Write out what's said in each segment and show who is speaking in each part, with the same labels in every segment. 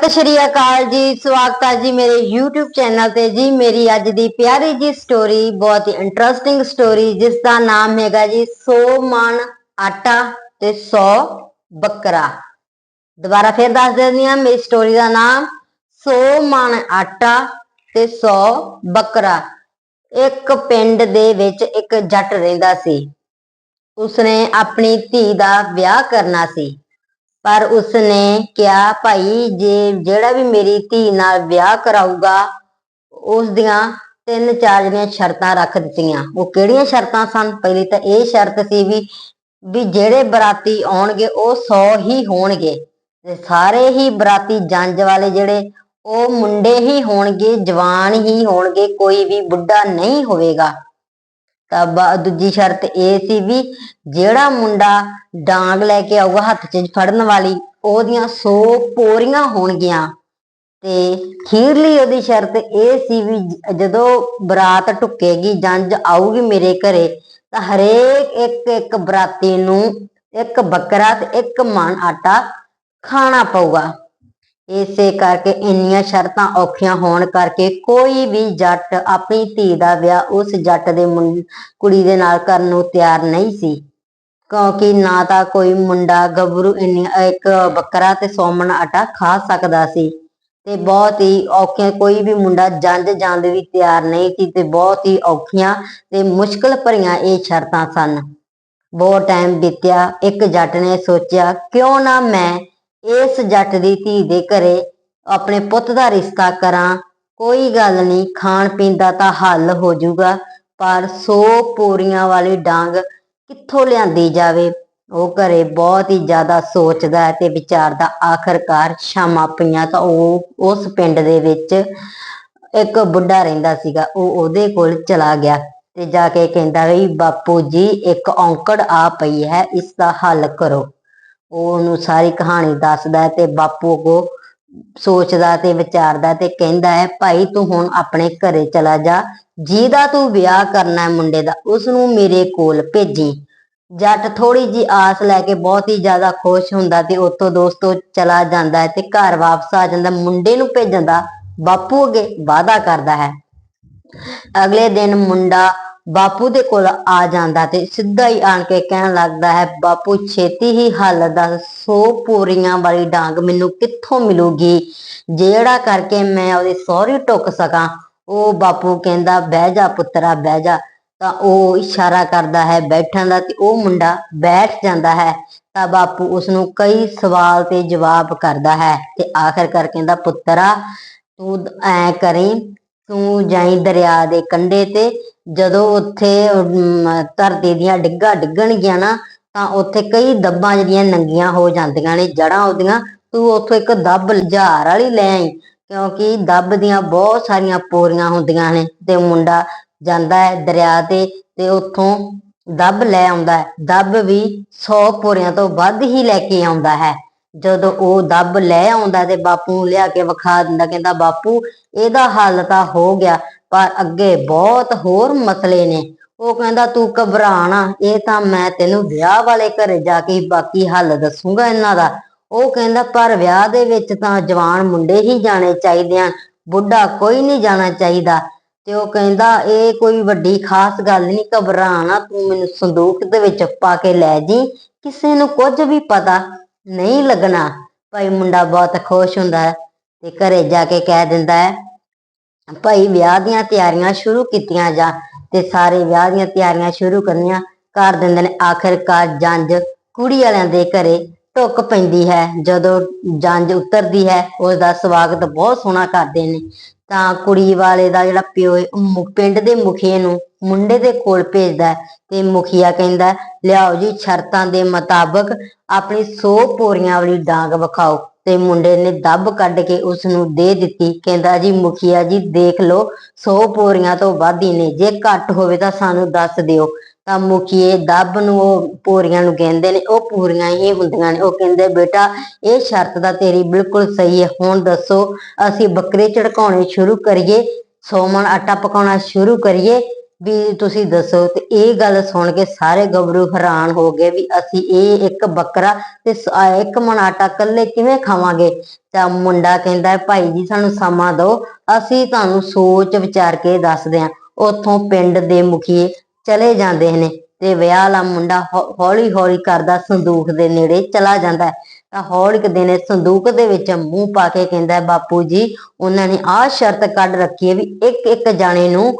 Speaker 1: ਸਤਿ ਸ਼੍ਰੀ ਅਕਾਲ ਜੀ, ਸਵਾਗਤ ਹੈ ਜੀ ਮੇਰੇ YouTube ਚੈਨਲ ਤੇ ਜੀ, ਮੇਰੀ ਅੱਜ ਦੀ ਪਿਆਰੀ ਜੀ ਸਟੋਰੀ ਬਹੁਤ ਹੀ ਇੰਟਰਸਟਿੰਗ ਸਟੋਰੀ ਜਿਸ ਦਾ ਨਾਮ ਹੈਗਾ ਜੀ 100 ਮਣ ਆਟਾ ਤੇ 100 ਬੱਕਰਾ। ਦੁਬਾਰਾ ਫਿਰ ਦੱਸ ਦਿੰਦੀ ਹਾਂ, ਮੇਰੀ ਸਟੋਰੀ ਦਾ ਨਾਮ 100 ਮਣ ਆਟਾ ਤੇ 100 ਬੱਕਰਾ। ਇੱਕ ਪਿੰਡ ਦੇ ਵਿੱਚ ਇੱਕ ਜੱਟ ਰਹਿੰਦਾ ਸੀ। ਉਸਨੇ ਆਪਣੀ ਧੀ ਦਾ ਵਿਆਹ ਕਰਨਾ ਸੀ। ਪਰ ਉਸਨੇ ਕਿਹਾ, ਭਾਈ, ਜੇ ਜਿਹੜਾ ਵੀ ਮੇਰੀ ਧੀ ਨਾਲ ਵਿਆਹ ਕਰਾਊਗਾ, ਉਸ ਦੀਆਂ ਤਿੰਨ ਚਾਰ ਜਿਹੜੀਆਂ ਸ਼ਰਤਾਂ ਰੱਖ ਦਿੱਤੀਆਂ। ਉਹ ਕਿਹੜੀਆਂ ਸ਼ਰਤਾਂ ਸਨ? ਪਹਿਲੀ ਤਾਂ ਇਹ ਸ਼ਰਤ ਸੀ ਵੀ ਵੀ ਜਿਹੜੇ ਬਰਾਤੀ ਆਉਣਗੇ, ਉਹ 100 ਹੀ ਹੋਣਗੇ ਤੇ ਸਾਰੇ ਹੀ ਬਰਾਤੀ ਜੰਜ ਵਾਲੇ ਜਿਹੜੇ, ਉਹ ਮੁੰਡੇ ਹੀ ਹੋਣਗੇ, ਜਵਾਨ ਹੀ ਹੋਣਗੇ, ਕੋਈ ਵੀ ਬੁੱਢਾ ਨਹੀਂ ਹੋਵੇਗਾ। ਤਾਂ ਬਾ- ਦੂਜੀ ਸ਼ਰਤ ਇਹ ਸੀ ਵੀ ਜਿਹੜਾ ਮੁੰਡਾ ਡਾਂਗ ਲੈ ਕੇ ਆਊਗਾ ਹੱਥ 'ਚ ਫੜਨ ਵਾਲੀ, ਉਹਦੀਆਂ 100 ਪੋਰੀਆਂ ਹੋਣਗੀਆਂ। ਤੇ ਖੀਰਲੀ ਉਹਦੀ ਸ਼ਰਤ ਇਹ ਸੀ ਵੀ ਜ- ਜਦੋਂ ਬਰਾਤ ਟੁੱਕੇਗੀ ਜੰਜ ਆਊਗੀ ਮੇਰੇ ਘਰੇ, ਤਾਂ ਹਰੇਕ ਇੱਕ ਇੱਕ ਬਰਾਤੀ ਨੂੰ ਇੱਕ ਬੱਕਰਾ ਤੇ ਇੱਕ ਮਣ ਆਟਾ ਖਾਣਾ ਪਊਗਾ। ਇਸੇ ਕਰਕੇ ਇੰਨੀਆਂ ਸ਼ਰਤਾਂ ਔਖੀਆਂ ਹੋਣ ਕਰਕੇ ਕੋਈ ਵੀ ਜੱਟ ਆਪਣੀ ਧੀ ਦਾ ਵਿਆਹ ਉਸ ਜੱਟ ਦੇ ਕੁੜੀ ਦੇ ਨਾਲ ਕਰਨ ਨੂੰ ਤਿਆਰ ਨਹੀਂ ਸੀ। ਕਿਉਂਕਿ ਨਾ ਤਾਂ ਕੋਈ ਮੁੰਡਾ ਗੱਭਰੂ ਇੰਨੀ ਇੱਕ ਬੱਕਰਾ ਤੇ ਸੌਮਣ ਆਟਾ ਖਾ ਸਕਦਾ ਸੀ। ਤੇ ਬਹੁਤ ਹੀ ਔਖੀਆਂ ਕੋਈ ਵੀ ਮੁੰਡਾ ਜੰਜ ਜਾਂਦ ਵੀ ਤਿਆਰ ਨਹੀਂ ਸੀ ਤੇ ਬਹੁਤ ਹੀ ਔਖੀਆਂ ਤੇ ਮੁਸ਼ਕਲ ਭਰੀਆਂ ਇਹ ਸ਼ਰਤਾਂ ਸਨ। ਬਹੁਤ ਟਾਈਮ ਬੀਤਿਆ, ਇੱਕ ਜੱਟ ਨੇ ਸੋਚਿਆ, ਕਿਉਂ ਨਾ ਮੈਂ ਇਸ ਜੱਟ ਦੀ ਧੀ ਦੇ ਘਰੇ ਆਪਣੇ ਪੁੱਤ ਦਾ ਰਿਸ਼ਤਾ ਕਰਾਂ, ਕੋਈ ਗੱਲ ਨਹੀਂ, ਖਾਣ ਪੀਣ ਦਾ ਤਾਂ ਹੱਲ ਹੋ ਜਾਊਗਾ, ਪਰ 100 ਪੂਰੀਆਂ ਵਾਲੀ ਡਾਂਗ ਕਿੱਥੋਂ ਲਿਆਂਦੀ ਜਾਵੇ? ਉਹ ਘਰੇ ਬਹੁਤ ਹੀ ਜ਼ਿਆਦਾ ਸੋਚਦਾ ਹੈ ਤੇ ਵਿਚਾਰਦਾ ਆਖਰਕਾਰ ਸ਼ਾਮਾਂ ਪਈਆਂ ਤਾਂ ਉਹ ਉਸ ਪਿੰਡ ਦੇ ਵਿੱਚ ਇੱਕ ਬੁੱਢਾ ਰਹਿੰਦਾ ਸੀਗਾ, ਉਹ ਉਹਦੇ ਕੋਲ ਚਲਾ ਗਿਆ ਤੇ ਜਾ ਕੇ ਕਹਿੰਦਾ ਵੀ, ਬਾਪੂ ਜੀ, ਇੱਕ ਔਂਕੜ ਆ ਪਈ ਹੈ, ਇਸ ਦਾ ਹੱਲ ਕਰੋ। ਉਹ ਉਹਨੂੰ ਸਾਰੀ ਕਹਾਣੀ ਦੱਸਦਾ ਤੇ ਬਾਪੂ ਕੋ ਸੋਚਦਾ ਤੇ ਵਿਚਾਰਦਾ ਤੇ ਕਹਿੰਦਾ ਹੈ, ਭਾਈ ਤੂੰ ਹੁਣ ਆਪਣੇ ਘਰੇ ਚਲਾ ਜਾ। ਜਿਹਦਾ ਤੂੰ ਵਿਆਹ ਕਰਨਾ ਹੈ ਮੁੰਡੇ ਦਾ ਉਸ ਨੂੰ ਮੇਰੇ ਕੋਲ ਭੇਜੀ। ਜੱਟ ਥੋੜੀ ਜੀ ਆਸ ਲੈ ਕੇ ਬਹੁਤ ਹੀ ਜ਼ਿਆਦਾ ਖੁਸ਼ ਹੁੰਦਾ ਤੇ ਉੱਥੋਂ ਦੋਸਤੋ ਚਲਾ ਜਾਂਦਾ ਹੈ ਤੇ ਘਰ ਵਾਪਸ ਆ ਜਾਂਦਾ, ਮੁੰਡੇ ਨੂੰ ਭੇਜਣ ਦਾ ਬਾਪੂ ਅੱਗੇ ਵਾਅਦਾ ਕਰਦਾ ਹੈ। ਅਗਲੇ ਦਿਨ ਮੁੰਡਾ ਬਾਪੂ ਦੇ ਕੋਲ ਆ ਜਾਂਦਾ ਤੇ ਸਿੱਧਾ ਹੀ ਆਣ ਕੇ ਕਹਿਣ ਲੱਗਦਾ ਹੈ, ਬਾਪੂ, ਛੇਤੀ ਹੀ ਹੱਲ ਦਾ 100 ਪੂਰੀਆਂ ਵਾਲੀ ਡਾਂਗ ਮੈਨੂੰ ਕਿੱਥੋਂ ਮਿਲੂਗੀ? ਜਿਹੜਾ ਕਰਕੇ ਮੈਂ ਉਹਦੇ ਸਹੁਰੇ ਟੁੱਕ ਸਕਾਂ। ਉਹ ਬਾਪੂ ਕਹਿੰਦਾ, ਬਹਿ ਜਾ ਪੁੱਤਰਾ, ਬਹਿ ਜਾ। ਤਾਂ ਉਹ ਇਸ਼ਾਰਾ ਕਰਦਾ ਹੈ ਬੈਠਣ ਦਾ ਤੇ ਉਹ ਮੁੰਡਾ ਬੈਠ ਜਾਂਦਾ ਹੈ। ਤਾਂ ਬਾਪੂ ਉਸ ਨੂੰ ਕਈ ਸਵਾਲ ਤੇ ਜਵਾਬ ਕਰਦਾ ਹੈ ਤੇ ਆਖਰ ਕਹਿੰਦਾ, ਪੁੱਤਰਾ, ਤੂੰ ਐ ਕਰੀ, ਤੂੰ ਜਾਈ ਦਰਿਆ ਦੇ ਕੰਢੇ ਤੇ ਜਦੋਂ ਉੱਥੇ ਅਮ, ਧਰਤੀ ਦੀਆਂ ਡਿੱਗਾ ਡਿੱਗਣਗੀਆਂ ਨਾ ਤਾਂ ਉੱਥੇ ਕਈ ਦੱਬਾਂ ਜਿਹੜੀਆਂ ਨੰਗੀਆਂ ਹੋ ਜਾਂਦੀਆਂ ਨੇ ਜੜਾਂ ਉਹਦੀਆਂ ਤੂੰ ਉੱਥੋਂ ਇੱਕ ਦੱਬ ਲੁਝਾਰ ਵਾਲੀ ਲੈ ਆਈ ਕਿਉਂਕਿ ਦੱਬ ਦੀਆਂ ਬਹੁਤ ਸਾਰੀਆਂ ਪੋਰੀਆਂ ਹੁੰਦੀਆਂ ਨੇ ਤੇ ਮੁੰਡਾ ਜਾਂਦਾ ਹੈ ਦਰਿਆ ਤੇ ਤੇ ਉੱਥੋਂ ਦੱਬ ਲੈ ਆਉਂਦਾ ਹੈ ਦੱਬ ਵੀ 100 ਪੋਰੀਆਂ ਤੋਂ ਵੱਧ ਹੀ ਲੈ ਕੇ ਆਉਂਦਾ ਹੈ। ਜਦੋਂ ਉਹ ਦੱਬ ਲੈ ਆਉਂਦਾ ਤੇ ਬਾਪੂ ਨੂੰ ਲਿਆ ਕੇ ਵਿਖਾ ਦਿੰਦਾ ਕਹਿੰਦਾ ਬਾਪੂ ਇਹਦਾ ਹੱਲ ਤਾਂ ਹੋ ਗਿਆ ਪਰ ਅੱਗੇ ਬਹੁਤ ਹੋਰ ਮਸਲੇ ਨੇ। ਉਹ ਕਹਿੰਦਾ, ਤੂੰ ਘਬਰਾਣਾ, ਇਹ ਤਾਂ ਮੈਂ ਤੈਨੂੰ ਵਿਆਹ ਵਾਲੇ ਘਰੇ ਜਾ ਕੇ ਬਾਕੀ ਹੱਲ ਦੱਸੂਗਾ ਇਹਨਾਂ ਦਾ। ਉਹ ਕਹਿੰਦਾ, ਪਰ ਵਿਆਹ ਦੇ ਵਿੱਚ ਤਾਂ ਜਵਾਨ ਮੁੰਡੇ ਹੀ ਜਾਣੇ ਚਾਹੀਦੇ ਆ ਬੁੱਢਾ ਕੋਈ ਨਹੀਂ ਜਾਣਾ ਚਾਹੀਦਾ। ਤੇ ਉਹ ਕਹਿੰਦਾ, ਇਹ ਕੋਈ ਵੱਡੀ ਖਾਸ ਗੱਲ ਨਹੀਂ ਘਬਰਾ ਤੂੰ, ਮੈਨੂੰ ਸੰਦੂਕ ਦੇ ਵਿੱਚ ਪਾ ਕੇ ਲੈ ਜੀ, ਕਿਸੇ ਨੂੰ ਕੁਝ ਵੀ ਪਤਾ ਨਹੀਂ ਲੱਗਣਾ। ਭਾਈ ਮੁੰਡਾ ਬਹੁਤ ਖੁਸ਼ ਹੁੰਦਾ ਹੈ ਤੇ ਘਰੇ ਜਾ ਕੇ ਕਹਿ ਦਿੰਦਾ ਹੈ ਭਾਈ ਵਿਆਹ ਦੀਆਂ ਤਿਆਰੀਆਂ ਸ਼ੁਰੂ ਕੀਤੀਆਂ ਜਾ ਤੇ ਸਾਰੇ ਵਿਆਹ ਦੀਆਂ ਤਿਆਰੀਆਂ ਸ਼ੁਰੂ ਕਰਨੀਆਂ ਕਰ ਦਿੰਦੇ ਨੇ ਆਖਿਰਕਾਰ ਜੰਜ ਕੁੜੀ ਵਾਲਿਆਂ ਦੇ ਘਰੇ ਟੁੱਕ ਪੈਂਦੀ ਹੈ, ਜਦੋਂ ਜੰਜ ਉਤਰਦੀ ਹੈ ਉਸ ਦਾ ਸਵਾਗਤ ਬਹੁਤ ਸੋਹਣਾ ਕਰਦੇ ਨੇ। ਤਾਂ ਕੁੜੀ ਵਾਲੇ ਦਾ ਜਿਹੜਾ ਪਿਓ ਪਿੰਡ ਦੇ ਮੁਖੀਏ ਨੂੰ ਮੁੰਡੇ ਦੇ ਕੋਲ ਭੇਜਦਾ ਹੈ ਤੇ ਮੁਖੀਆ ਕਹਿੰਦਾ, ਲਿਆਓ ਜੀ, ਸ਼ਰਤਾਂ ਦੇ ਮੁਤਾਬਕ ਆਪਣੀ 100 ਪੋਰੀਆਂ ਵਾਲੀ ਡਾਂਗ ਵਿਖਾਓ। ਤੇ ਮੁੰਡੇ ਨੇ ਦੱਬ ਕੱਢ ਕੇ ਉਸ ਨੂੰ ਦੇ ਦਿੱਤੀ। ਕਹਿੰਦਾ, ਜੀ ਮੁਖੀਆ ਜੀ, ਦੇਖ ਲਓ 100 ਪੋਰੀਆਂ ਤੋਂ ਵੱਧ ਹੀ ਨੇ। ਜੇ ਘੱਟ ਹੋਵੇ ਤਾਂ ਸਾਨੂੰ ਦੱਸ ਦਿਓ। ਤਾਂ ਮੁਖੀਏ ਦੱਬ ਨੂੰ ਉਹ ਪੋਰੀਆਂ ਨੂੰ ਕਹਿੰਦੇ ਨੇ, ਉਹ ਪੂਰੀਆਂ ਹੀ ਹੁੰਦੀਆਂ ਨੇ। ਉਹ ਕਹਿੰਦੇ, ਬੇਟਾ, ਇਹ ਸ਼ਰਤ ਤਾਂ ਤੇਰੀ ਬਿਲਕੁਲ ਸਹੀ ਹੈ। ਹੁਣ ਦੱਸੋ, ਅਸੀਂ ਬੱਕਰੇ ਝੜਕਾਉਣੇ ਸ਼ੁਰੂ ਕਰੀਏ ਸੋਮਣ ਆਟਾ ਪਕਾਉਣਾ ਸ਼ੁਰੂ ਕਰੀਏ ਵੀ ਤੁਸੀਂ ਦੱਸੋ ਤੇ ਇਹ ਗੱਲ ਸੁਣ ਕੇ ਸਾਰੇ ਗੱਭਰੂ ਹੈਰਾਨ ਹੋ ਗਏ ਵੀ ਅਸੀਂ ਇਹ ਇੱਕ ਬੱਕਰਾ ਤੇ ਇੱਕ ਮਨਾਟਾ ਇਕੱਲੇ ਕਿਵੇਂ ਖਾਵਾਂਗੇ? ਤਾਂ ਮੁੰਡਾ ਕਹਿੰਦਾ, ਭਾਈ ਜੀ, ਸਾਨੂੰ ਸਮਾਂ ਦਿਓ, ਅਸੀਂ ਤੁਹਾਨੂੰ ਸੋਚ ਵਿਚਾਰ ਕੇ ਦੱਸਦੇ ਹਾਂ ਉੱਥੋਂ ਪਿੰਡ ਦੇ ਮੁਖੀਏ ਚਲੇ ਜਾਂਦੇ ਨੇ ਤੇ ਵਿਆਹ ਵਾਲਾ ਮੁੰਡਾ ਹੌਲੀ ਹੌਲੀ ਕਰਦਾ ਸੰਦੂਖ ਦੇ ਨੇੜੇ ਚਲਾ ਜਾਂਦਾ ਤਾਂ ਹੌਲੀ ਕੁ ਦਿਨ ਸੰਦੂਕ ਦੇ ਵਿੱਚ ਮੂੰਹ ਪਾ ਕੇ ਕਹਿੰਦਾ ਬਾਪੂ ਜੀ, ਉਹਨਾਂ ਨੇ ਆਹ ਸ਼ਰਤ ਕੱਢ ਰੱਖੀ ਹੈ ਵੀ ਇੱਕ ਇੱਕ ਜਾਣੇ ਨੂੰ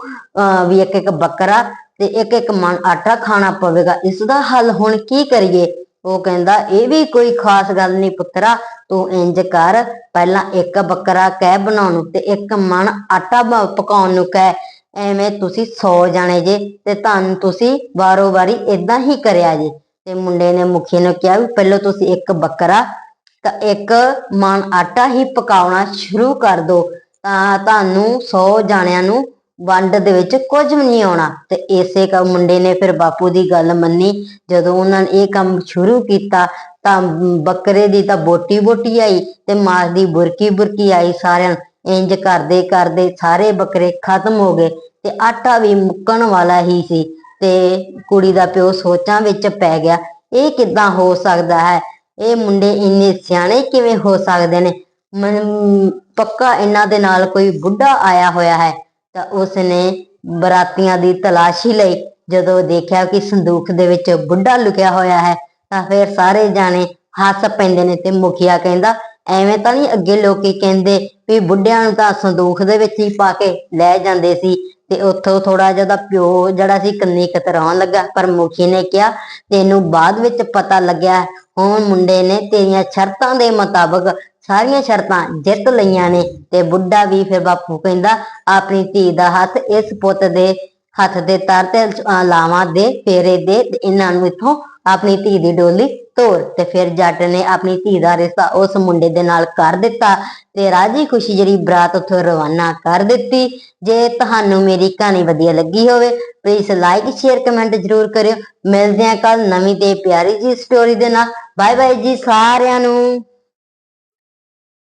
Speaker 1: ਵੀ ਇੱਕ ਇੱਕ ਬੱਕਰਾ ਤੇ ਇੱਕ ਇੱਕ ਮਣ ਆਟਾ ਖਾਣਾ ਪਵੇਗਾ। ਇਸ ਦਾ ਹੱਲ ਹੁਣ ਕੀ ਕਰੀਏ? ਉਹ ਕਹਿੰਦਾ, ਇਹ ਵੀ ਕੋਈ ਖਾਸ ਗੱਲ ਨਹੀਂ ਪੁੱਤਰਾ, ਤੂੰ ਇੰਜ ਕਰ। ਪਹਿਲਾਂ ਇੱਕ ਬੱਕਰਾ ਕਹਿ ਬਣਾਉਣ ਨੂੰ ਤੇ ਇੱਕ ਮਣ ਆਟਾ ਬ- ਪਕਾਉਣ ਨੂੰ ਕਹਿ। ਐਵੇਂ ਤੁਸੀਂ 100 ਜਾਣੇ ਜੇ ਤੇ ਤੁਹਾਨੂੰ ਤੁਸੀਂ ਵਾਰੋ ਵਾਰੀ ਇਦਾਂ ਹੀ ਕਰਿਆ ਜੇ। ਤੇ ਮੁੰਡੇ ਨੇ ਮੁਖੀ ਨੂੰ ਕਿਹਾ ਵੀ ਪਹਿਲਾਂ ਤੁਸੀਂ ਇੱਕ ਬੱਕਰਾ ਤਾਂ ਇੱਕ ਮਣ ਆਟਾ ਹੀ ਪਕਾਉਣਾ ਸ਼ੁਰੂ ਕਰ ਦਿਓ ਤਾਂ ਤੁਹਾਨੂੰ 100 ਜਾਣਿਆਂ ਨੂੰ ਵੰਡ ਦੇ ਵਿੱਚ ਕੁਝ ਵੀ ਨਹੀਂ ਆਉਣਾ। ਤੇ ਇਸੇ ਕ ਮੁੰਡੇ ਨੇ ਫਿਰ ਬਾਪੂ ਦੀ ਗੱਲ ਮੰਨੀ। ਜਦੋਂ ਉਹਨਾਂ ਨੇ ਇਹ ਕੰਮ ਸ਼ੁਰੂ ਕੀਤਾ ਤਾਂ ਬੱਕਰੇ ਦੀ ਤਾਂ ਬੋਟੀ ਬੋਟੀ ਆਈ ਤੇ ਮਾਸ ਦੀ ਬੁਰਕੀ ਬੁਰਕੀ ਆਈ ਸਾਰਿਆਂ ਨੂੰ। ਇੰਜ ਕਰਦੇ ਕਰਦੇ ਸਾਰੇ ਬੱਕਰੇ ਖਤਮ ਹੋ ਗਏ ਤੇ ਆਟਾ ਵੀ ਮੁੱਕਣ ਵਾਲਾ ਹੀ ਸੀ। ਤੇ ਕੁੜੀ ਦਾ ਪਿਓ ਸੋਚਾਂ ਵਿੱਚ ਪੈ ਗਿਆ, ਇਹ ਕਿੱਦਾਂ ਹੋ ਸਕਦਾ ਹੈ? ਇਹ ਮੁੰਡੇ ਇੰਨੇ ਸਿਆਣੇ ਕਿਵੇਂ ਹੋ ਸਕਦੇ ਨੇ? ਪੱਕਾ ਇਹਨਾਂ ਦੇ ਨਾਲ ਕੋਈ ਬੁੱਢਾ ਆਇਆ ਹੋਇਆ ਹੈ? ਤਾਂ ਉਸਨੇ ਬਰਾਤੀਆਂ ਦੀ ਤਲਾਸ਼ੀ ਲਈ ਜਦੋਂ ਦੇਖਿਆ ਕਿ ਸੰਦੂਕ ਦੇ ਵਿੱਚ ਬੁੱਢਾ ਲੁਕਿਆ ਹੋਇਆ ਹੈ, ਤਾਂ ਫਿਰ ਸਾਰੇ ਜਾਣੇ ਹੱਸ ਪੈਂਦੇ ਨੇ ਤੇ ਮੁਖੀਆ ਕਹਿੰਦਾ, ਐਵੇਂ ਤਾਂ ਨਹੀਂ ਅੱਗੇ ਲੋਕੀ ਕਹਿੰਦੇ ਵੀ ਬੁੱਢਿਆਂ ਨੂੰ ਤਾਂ ਸੰਦੂਖ ਦੇ ਵਿੱਚ ਹੀ ਪਾ ਕੇ ਲੈ ਜਾਂਦੇ ਸੀ ਤੇ ਉੱਥੋਂ ਥੋੜਾ ਜਿਹਾ ਦਾ ਪਿਓ ਜਿਹੜਾ ਸੀ ਕੰਨੀ ਕਤਰਾਉਣ ਲੱਗਾ, ਪਰ ਮੁਖੀ ਨੇ ਕਿਹਾ, ਤੈਨੂੰ ਬਾਅਦ ਵਿੱਚ ਪਤਾ ਲੱਗਿਆ, ਹੁਣ ਮੁੰਡੇ ਨੇ ਤੇਰੀਆਂ ਸ਼ਰਤਾਂ ਦੇ ਮੁਤਾਬਕ ਸਾਰੀਆਂ ਸ਼ਰਤਾਂ ਜਿੱਤ ਲਈਆਂ ਨੇ ਤੇ ਬੁੱਢਾ ਵੀ ਫਿਰ ਬਾਪੂ ਕਹਿੰਦਾ, ਆਪਣੀ ਧੀ ਦਾ ਹੱਥ ਇਸ ਪੁੱਤ ਦੇ ਹੱਥ ਦੇ ਤਰ ਤੇ ਲਾਵਾਂ ਦੇ ਫੇਰੇ ਦੇ ਇਹਨਾਂ ਨੂੰ ਇੱਥੋਂ ਆਪਣੀ ਧੀ ਦੀ ਡੋਲੀ ਤੋਰ ਤੇ ਫਿਰ ਜੱਟ ਨੇ ਆਪਣੀ ਧੀ ਦਾ ਰਿਸ਼ਤਾ ਉਸ ਮੁੰਡੇ ਦੇ ਨਾਲ ਕਰ ਦਿੱਤਾ ਤੇ ਰਾਜੀ ਖੁਸ਼ੀ ਜਿਹੜੀ ਬਰਾਤ ਉੱਥੋਂ ਰਵਾਨਾ ਕਰ ਦਿੱਤੀ। ਜੇ ਤੁਹਾਨੂੰ ਮੇਰੀ ਕਹਾਣੀ ਵਧੀਆ ਲੱਗੀ ਹੋਵੇ ਪਲੀਜ਼ ਲਾਈਕ ਸ਼ੇਅਰ ਕਮੈਂਟ ਜ਼ਰੂਰ ਕਰਿਓ। ਮਿਲਦੇ ਹਾਂ ਕੱਲ ਨਵੀਂ ਤੇ ਪਿਆਰੀ ਜੀ ਸਟੋਰੀ ਦੇ ਨਾਲ। ਬਾਏ ਬਾਏ ਜੀ ਸਾਰਿਆਂ ਨੂੰ।